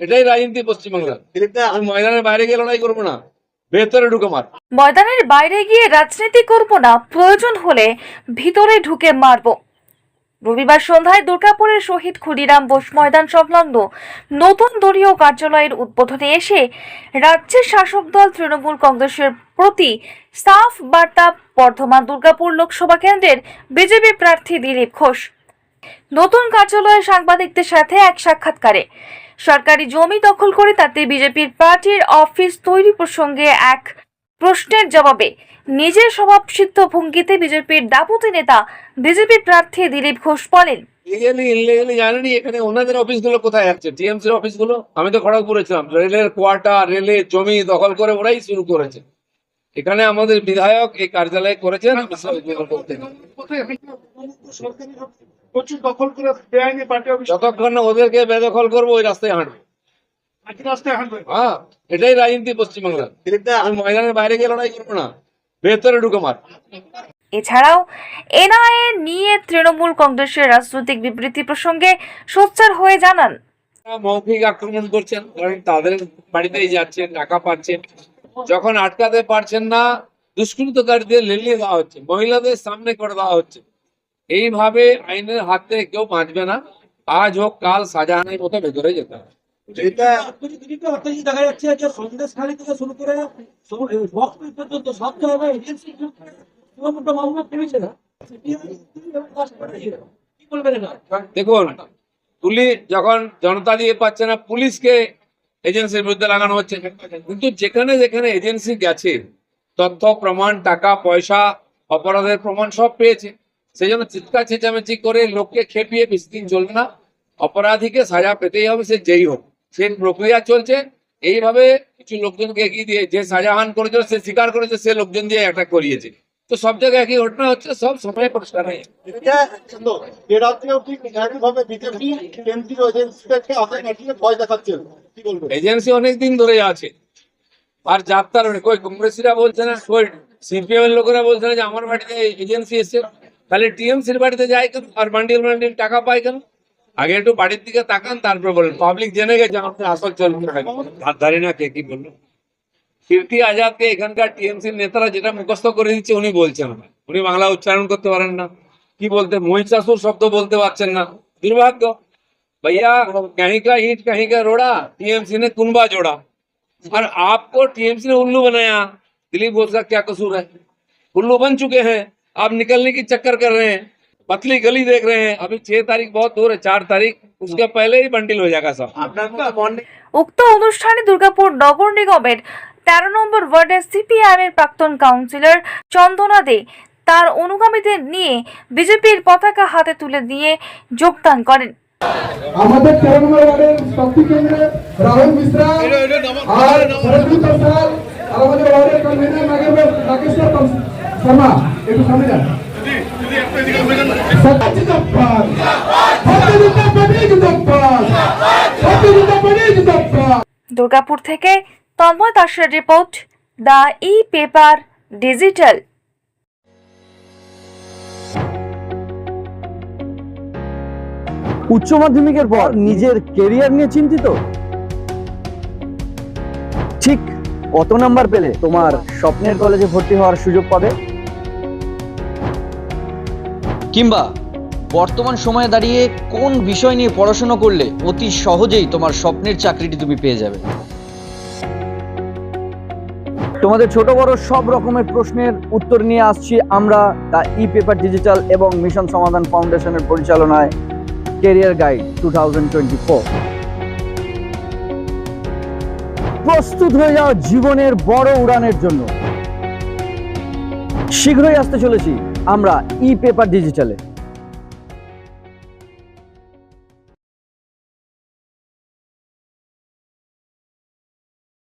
এটাই রাজনীতি পশ্চিমবাংলা। আমি ময়দানের বাইরে গিয়ে লড়াই করব না। ভেতরে ঢুকে মার। ময়দানের বাইরে গিয়ে রাজনীতি করব না প্রয়োজন হলে ভিতরে ঢুকে মারব। রবিবার সন্ধ্যায় দুর্গাপুরের শহীদ ক্ষুদিরাম বোস ময়দান সংলগ্ন নতুন দলীয় কার্যালয়ের উদ্বোধনে এসে রাজ্যের শাসক দল তৃণমূল কংগ্রেসের প্রতি সাফ বার্তা বর্ধমান দুর্গাপুর লোকসভা কেন্দ্রের বিজেপি প্রার্থী দিলীপ ঘোষ। নতুন কার্যালয়ে সাংবাদিকদের সাথে এক সাক্ষাৎকারে। সরকারি জমি দখল করে তাতে বিজেপির পার্টির অফিস তৈরি প্রসঙ্গে এক প্রশ্নের জবাবে নিজের স্বভাবসিদ্ধ ভঙ্গিতে বিজেপির দাপুটে নেতা বিজেপি প্রার্থী দিলীপ ঘোষ বলেন লিগেলি ইনলিগেলি জানেনি এখানে ওনাদের অফিসগুলো কোথায় টিএমসির অফিসগুলো? আমি তো খড়গপুরে রেলের কোয়ার্টার রেলের জমি দখল করে ওরাই শুরু করেছে। এখানে আমাদের বিধায়ক এই কার্যালয় করেছেন। প্রচুর দখল করে বেআইনি পার্টি অফিস। যতক্ষণ না ওদেরকে বেদখল করব ওই রাস্তায় হাঁটবে। রাস্তায় হাঁটবে। হ্যাঁ এটাই রাজনীতি পশ্চিমবাংলা আমি ময়দানের বাইরে গিয়ে লড়াই করব না। ভেতরে ঢুকে মার। এছাড়াও এনআইএ নিয়ে তৃণমূল কংগ্রেসের রাজনৈতিক বিবৃতি প্রসঙ্গে সোচ্চার হয়ে জানান। তারা মৌখিক আক্রমণ করছেন কারণ তাদের বাড়িতেই যাচ্ছেন টাকা পাচ্ছেন যখন আটকাতে পারছেন না দুষ্কৃতকারীদের লেলিয়ে দেওয়া হচ্ছে মহিলাদের সামনে করে দেওয়া হচ্ছে। এইভাবে আইনের হাত থেকে কেউ বাঁচবে না। আজ হোক কাল সাজাহানের মতো ভেতরে যেতে হবে। দেখা যাচ্ছে যে থেকে শুরু করে পর্যন্ত সব জায়গায় দেখুন পুলিশ যখন জনতা দিয়ে পাচ্ছে না পুলিশকে এজেন্সির বিরুদ্ধে লাগানো হচ্ছে। কিন্তু যেখানে যেখানে এজেন্সি গেছে তথ্য প্রমাণ টাকা পয়সা অপরাধের প্রমাণ সব পেয়েছে। সেই জন্য চিৎকার চেঁচামেচি করে লোককে খেপিয়ে বেশি দিন চলবে না। অপরাধীকে সাজা পেতেই হবে সে যেই হোক। সেই প্রক্রিয়া চলছে। এইভাবে কিছু লোকজনকে এগিয়ে দিয়ে যে সাজাহান করেছিল সে স্বীকার করেছে সে লোকজন দিয়ে একটা করিয়েছে। তো সব জায়গায় একই ঘটনা হচ্ছে সব সময় পরিষ্কার বলবেন এজেন্সি অনেক দিন ধরে আছে। আর যাত্রার কই কংগ্রেসীরা বলছে না কই সিপিএম এর লোকেরা বলছে না যে আমার বাড়িতে এজেন্সি এসছে। তাহলে টিএমসির বাড়িতে যায় কেন আর বান্ডিল বান্ডিল টাকা পায় কেন আগে একটু বাড়ির দিকে তাকান তারপরে বলেন পাবলিক জেনে গেছে আমাদের আসল চলবে ধার ধারি না কে কি বললো কীর্তি আজাদকে এখানকার টিএমসির নেতারা যেটা মুখস্থ করে দিচ্ছে উনি বলছেন না উনি বাংলা উচ্চারণ করতে পারেন না কি বলতে মহিষাসুর শব্দ বলতে পারছেন না দুর্ভাগ্য भैया कहीं का ईट कहीं का रोड़ा टीएमसी ने कुनबा जोड़ा और आपको टीएमसी ने उल्लू बनाया दिलीप घोष का क्या कसूर है उल्लू बन चुके हैं आप निकलने की चक्कर कर रहे हैं पतली गली देख रहे हैं अभी छह तारीख बहुत दूर है चार तारीख उसके पहले ही बंडल हो जाएगा सब উক্ত অনুষ্ঠানে দুর্গাপুর নগর নিগমের তেরো নম্বর ওয়ার্ডের সিপিআইএম এর প্রাক্তন কাউন্সিলর চন্দনা দে তার অনুগামীদের নিয়ে বিজেপির পতাকা হাতে তুলে দিয়ে যোগদান করেন আমাদের তেরো নম্বর ওয়ার্ডের শক্তি কেন্দ্রে রাহুল মিশ্রা আর সরস্বতী প্রসাদ আর আমাদের ওয়ার্ডের কনভেনার নাগেশ্বর নাগেশ্বর শর্মা একটু সামনে যান। দুর্গাপুর থেকে তন্ময় দাসের report the E paper digital. উচ্চ মাধ্যমিকের পর নিজের কেরিয়ার নিয়ে চিন্তিত? ঠিক কত নাম্বার পেলে তোমার স্বপ্নের কলেজে ভর্তি হওয়ার সুযোগ পাবে? কিংবা বর্তমান সময়ে দাঁড়িয়ে কোন বিষয় নিয়ে পড়াশোনা করলে অতি সহজেই তোমার স্বপ্নের চাকরিটি তুমি পেয়ে যাবে? তোমাদের ছোট বড় সব রকমের প্রশ্নের উত্তর নিয়ে আসছি আমরা দ্য ই পেপার ডিজিটাল এবং মিশন সমাধান ফাউন্ডেশনের পরিচালনায় কেরিয়ার গাইড টু থাউজেন্ড প্রস্তুত হয়ে যাও জীবনের বড় উড়ানের জন্য। শীঘ্রই আসতে চলেছি। আমরা ই পেপার ডিজিটালে।